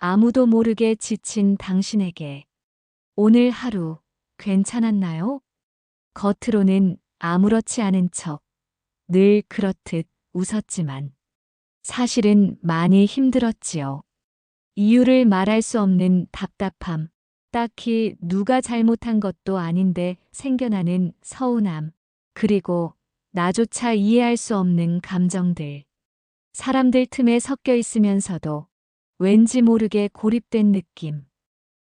아무도 모르게 지친 당신에게 오늘 하루 괜찮았나요? 겉으로는 아무렇지 않은 척 늘 그렇듯 웃었지만 사실은 많이 힘들었지요. 이유를 말할 수 없는 답답함, 딱히 누가 잘못한 것도 아닌데 생겨나는 서운함, 그리고 나조차 이해할 수 없는 감정들. 사람들 틈에 섞여 있으면서도 왠지 모르게 고립된 느낌.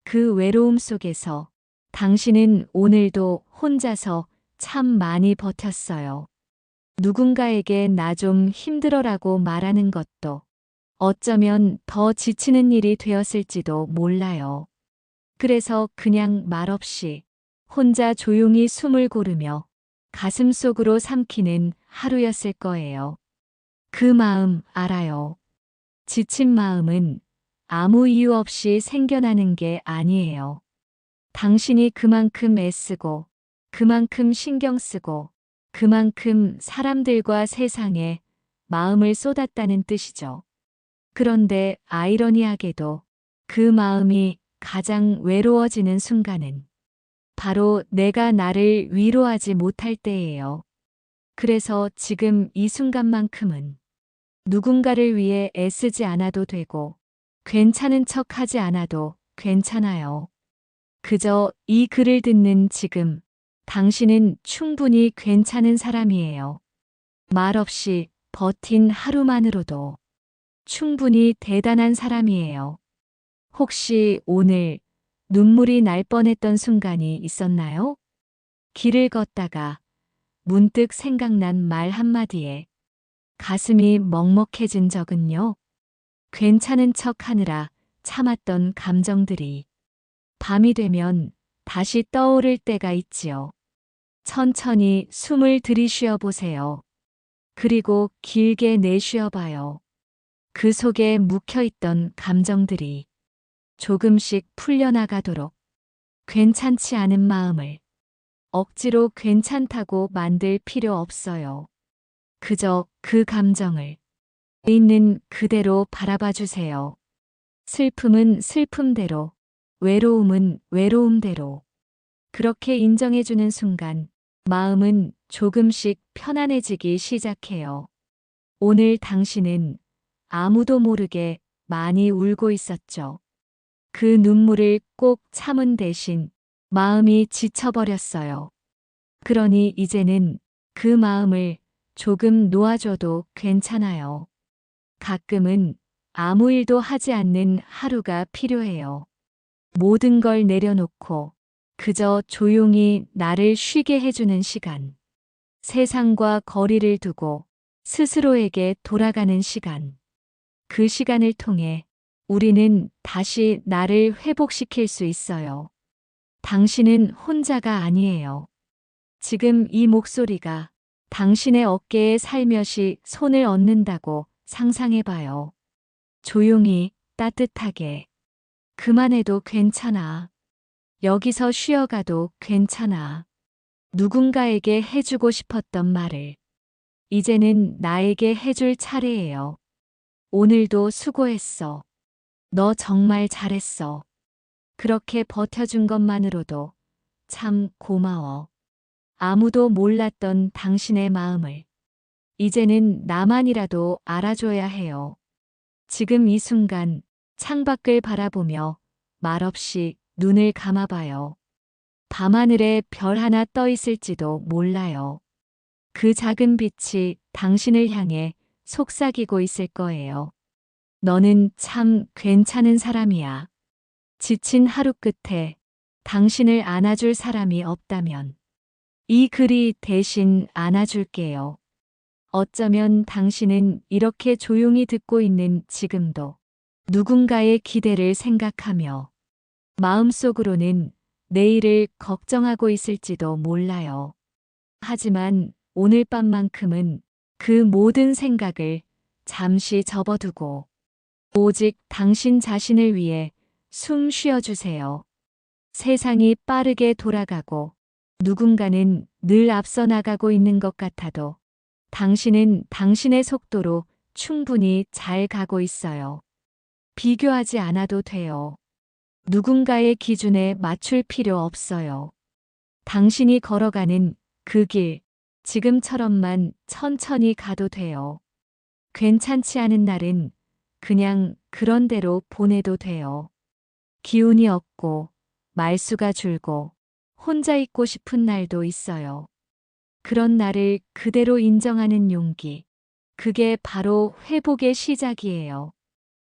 그 외로움 속에서 당신은 오늘도 혼자서 참 많이 버텼어요. 누군가에게 나 좀 힘들어라고 말하는 것도 어쩌면 더 지치는 일이 되었을지도 몰라요. 그래서 그냥 말없이 혼자 조용히 숨을 고르며 가슴 속으로 삼키는 하루였을 거예요. 그 마음 알아요. 지친 마음은 아무 이유 없이 생겨나는 게 아니에요. 당신이 그만큼 애쓰고, 그만큼 신경 쓰고, 그만큼 사람들과 세상에 마음을 쏟았다는 뜻이죠. 그런데 아이러니하게도 그 마음이 가장 외로워지는 순간은 바로 내가 나를 위로하지 못할 때예요. 그래서 지금 이 순간만큼은 누군가를 위해 애쓰지 않아도 되고 괜찮은 척 하지 않아도 괜찮아요. 그저 이 글을 듣는 지금 당신은 충분히 괜찮은 사람이에요. 말없이 버틴 하루만으로도 충분히 대단한 사람이에요. 혹시 오늘 눈물이 날 뻔했던 순간이 있었나요? 길을 걷다가 문득 생각난 말 한마디에 가슴이 먹먹해진 적은요. 괜찮은 척 하느라 참았던 감정들이 밤이 되면 다시 떠오를 때가 있지요. 천천히 숨을 들이쉬어 보세요. 그리고 길게 내쉬어 봐요. 그 속에 묵혀있던 감정들이 조금씩 풀려나가도록 괜찮지 않은 마음을 억지로 괜찮다고 만들 필요 없어요. 그저 그 감정을 있는 그대로 바라봐 주세요. 슬픔은 슬픔대로, 외로움은 외로움대로. 그렇게 인정해주는 순간 마음은 조금씩 편안해지기 시작해요. 오늘 당신은 아무도 모르게 많이 울고 있었죠. 그 눈물을 꼭 참은 대신 마음이 지쳐버렸어요. 그러니 이제는 그 마음을 조금 놓아줘도 괜찮아요. 가끔은 아무 일도 하지 않는 하루가 필요해요. 모든 걸 내려놓고 그저 조용히 나를 쉬게 해주는 시간. 세상과 거리를 두고 스스로에게 돌아가는 시간. 그 시간을 통해 우리는 다시 나를 회복시킬 수 있어요. 당신은 혼자가 아니에요. 지금 이 목소리가 당신의 어깨에 살며시 손을 얹는다고 상상해봐요. 조용히, 따뜻하게. 그만해도 괜찮아. 여기서 쉬어가도 괜찮아. 누군가에게 해주고 싶었던 말을. 이제는 나에게 해줄 차례예요. 오늘도 수고했어. 너 정말 잘했어. 그렇게 버텨준 것만으로도 참 고마워. 아무도 몰랐던 당신의 마음을 이제는 나만이라도 알아줘야 해요. 지금 이 순간 창밖을 바라보며 말없이 눈을 감아봐요. 밤하늘에 별 하나 떠 있을지도 몰라요. 그 작은 빛이 당신을 향해 속삭이고 있을 거예요. 너는 참 괜찮은 사람이야. 지친 하루 끝에 당신을 안아줄 사람이 없다면 이 글이 대신 안아줄게요. 어쩌면 당신은 이렇게 조용히 듣고 있는 지금도 누군가의 기대를 생각하며 마음속으로는 내일을 걱정하고 있을지도 몰라요. 하지만 오늘 밤만큼은 그 모든 생각을 잠시 접어두고 오직 당신 자신을 위해 숨 쉬어주세요. 세상이 빠르게 돌아가고 누군가는 늘 앞서 나가고 있는 것 같아도 당신은 당신의 속도로 충분히 잘 가고 있어요. 비교하지 않아도 돼요. 누군가의 기준에 맞출 필요 없어요. 당신이 걸어가는 그 길, 지금처럼만 천천히 가도 돼요. 괜찮지 않은 날은 그냥 그런 대로 보내도 돼요. 기운이 없고, 말수가 줄고, 혼자 있고 싶은 날도 있어요. 그런 날을 그대로 인정하는 용기. 그게 바로 회복의 시작이에요.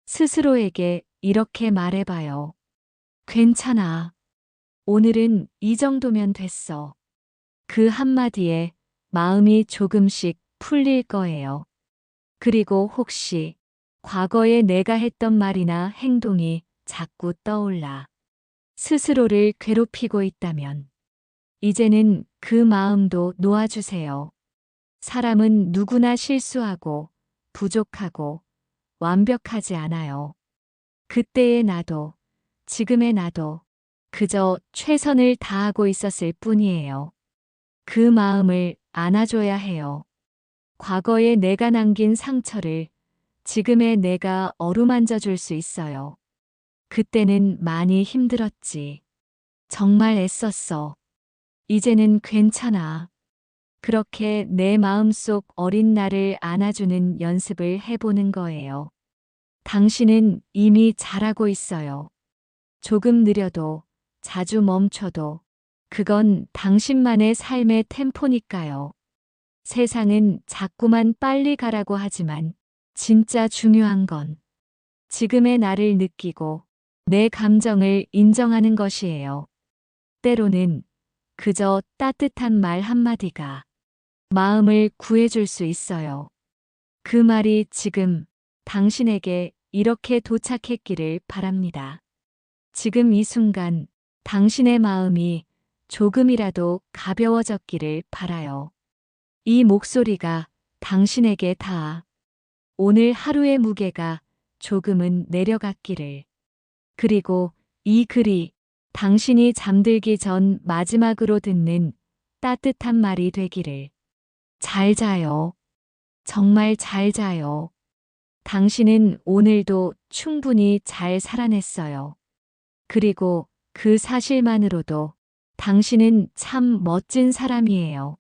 스스로에게 이렇게 말해봐요. 괜찮아. 오늘은 이 정도면 됐어. 그 한마디에 마음이 조금씩 풀릴 거예요. 그리고 혹시 과거에 내가 했던 말이나 행동이 자꾸 떠올라 스스로를 괴롭히고 있다면 이제는 그 마음도 놓아주세요. 사람은 누구나 실수하고 부족하고 완벽하지 않아요. 그때의 나도, 지금의 나도 그저 최선을 다하고 있었을 뿐이에요. 그 마음을 안아줘야 해요. 과거에 내가 남긴 상처를 지금의 내가 어루만져 줄 수 있어요. 그때는 많이 힘들었지. 정말 애썼어. 이제는 괜찮아. 그렇게 내 마음속 어린 나를 안아주는 연습을 해보는 거예요. 당신은 이미 잘하고 있어요. 조금 느려도, 자주 멈춰도, 그건 당신만의 삶의 템포니까요. 세상은 자꾸만 빨리 가라고 하지만, 진짜 중요한 건 지금의 나를 느끼고 내 감정을 인정하는 것이에요. 때로는 그저 따뜻한 말 한마디가 마음을 구해줄 수 있어요. 그 말이 지금 당신에게 이렇게 도착했기를 바랍니다. 지금 이 순간 당신의 마음이 조금이라도 가벼워졌기를 바라요. 이 목소리가 당신에게 닿아 오늘 하루의 무게가 조금은 내려갔기를. 그리고 이 글이 당신이 잠들기 전 마지막으로 듣는 따뜻한 말이 되기를. 잘 자요. 정말 잘 자요. 당신은 오늘도 충분히 잘 살아냈어요. 그리고 그 사실만으로도 당신은 참 멋진 사람이에요.